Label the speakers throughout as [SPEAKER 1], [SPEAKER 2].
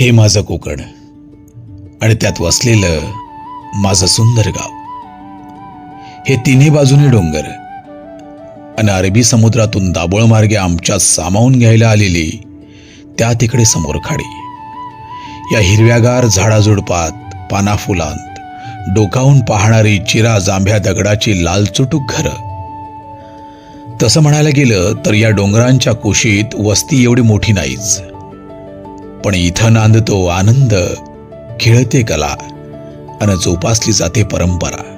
[SPEAKER 1] हे माझं कोकण. आणि त्यात वसलेलं माझं सुंदर गाव. हे तिन्ही बाजूने डोंगर. आणि अरबी समुद्रातून दाबोळ मार्गे आमच्या सामावून घ्यायला आलेली त्या तिकडे समोर खाडी. या हिरव्यागार झाडाझुडपात पानाफुलांत डोकावून पाहणारी चिरा जांभ्या दगडाची लालचुटूक घरं. तसं म्हणायला गेलं तर या डोंगरांच्या कुशीत वस्ती एवढी मोठी नाहीच. पण इथं नांदतो आनंद खेळते कला आणि जोपासली जाते परंपरा.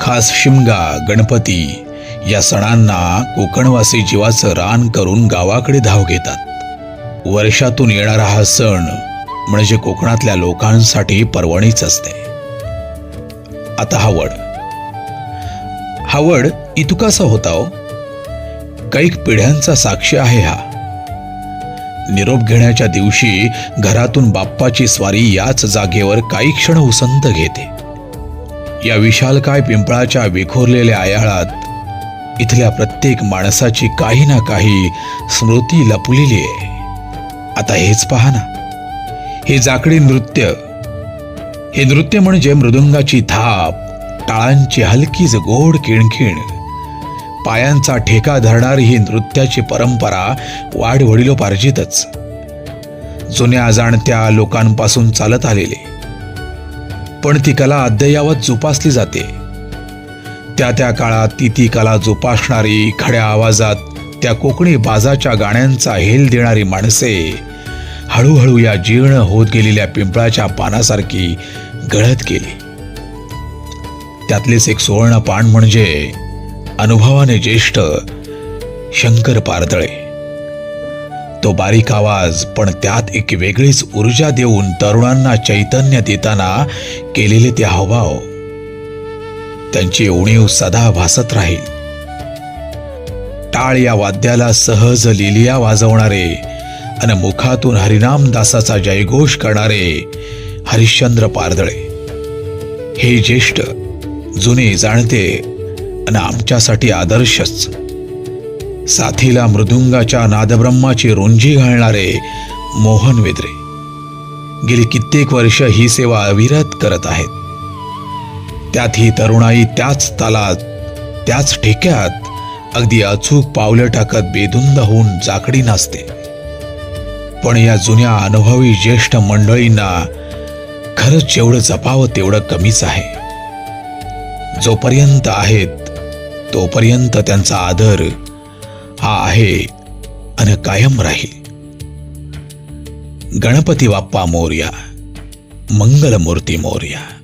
[SPEAKER 1] खास शिमगा गणपती या सणांना कोकणवासी जीवाचं रान करून गावाकडे धाव घेतात. वर्षातून येणारा हा सण म्हणजे कोकणातल्या लोकांसाठी पर्वणीच असते. आता हा वड. हा वड इतुकासा होता हो. कैक पिढ्यांचा साक्षी आहे हा. निरोप घेण्याच्या दिवशी घरातून बाप्पाची स्वारी याच जागेवर काही क्षण उसंत घेते. या विशालकाय पिंपळाच्या विखोरलेल्या आयाळात इथल्या प्रत्येक माणसाची काही ना काही स्मृती लपलेली आहे. आता हेच पहा ना. हे जाकडी नृत्य हे नृत्य म्हणजे मृदुंगाची थाप टाळांची हलकीच गोड किणकिण. पायांचा ठेका धरणारी ही नृत्याची परंपरा वाढवडिलोपार्जितच जुन्या जाणत्या लोकांपासून चालत आलेले. पण ती कला अद्ययावत जोपासली जाते. त्या त्या काळात ती ती कला जोपासणारी खड्या आवाजात त्या कोकणी बाजाच्या गाण्यांचा हेल देणारी माणसे हळूहळू या जीर्ण होत गेलेल्या पिंपळाच्या पानासारखी गळत गेली. त्यातलेच एक सुवर्ण पान म्हणजे अनुभवाने ज्येष्ठ शंकर पारदळे. तो बारीक आवाज पण त्यात एक वेगळीच ऊर्जा देऊन तरुणांना चैतन्य देताना केलेले ते हावभाव. त्यांची उणीव सदा भासत राहील. टाळ या वाद्याला सहज लिलिया वाजवणारे आणि मुखातून हरिनाम दासाचा जयघोष करणारे हरिश्चंद्र पारदळे. हे ज्येष्ठ जुने जाणते आणि आमच्यासाठी आदर्शच. साथीला मृदुंगाच्या नादब्रह्माची रुंजी घालणारे मोहन वेद्रे. गेली कित्येक वर्ष ही सेवा अविरत करत आहेत. त्यात ही तरुणाई त्याच तालात त्याच ठेक्यात अगदी अचूक पावलं टाकत बेधुंद होऊन जाकडी नाचते. पण या जुन्या अनुभवी ज्येष्ठ मंडळींना खरंच जेवढं जपावं तेवढं कमीच आहे. जोपर्यंत आहेत तोपर्यंत त्यांचा आदर हा आहे आणि कायम राहील. गणपती बाप्पा मोर्या मंगलमूर्ती मोर्या.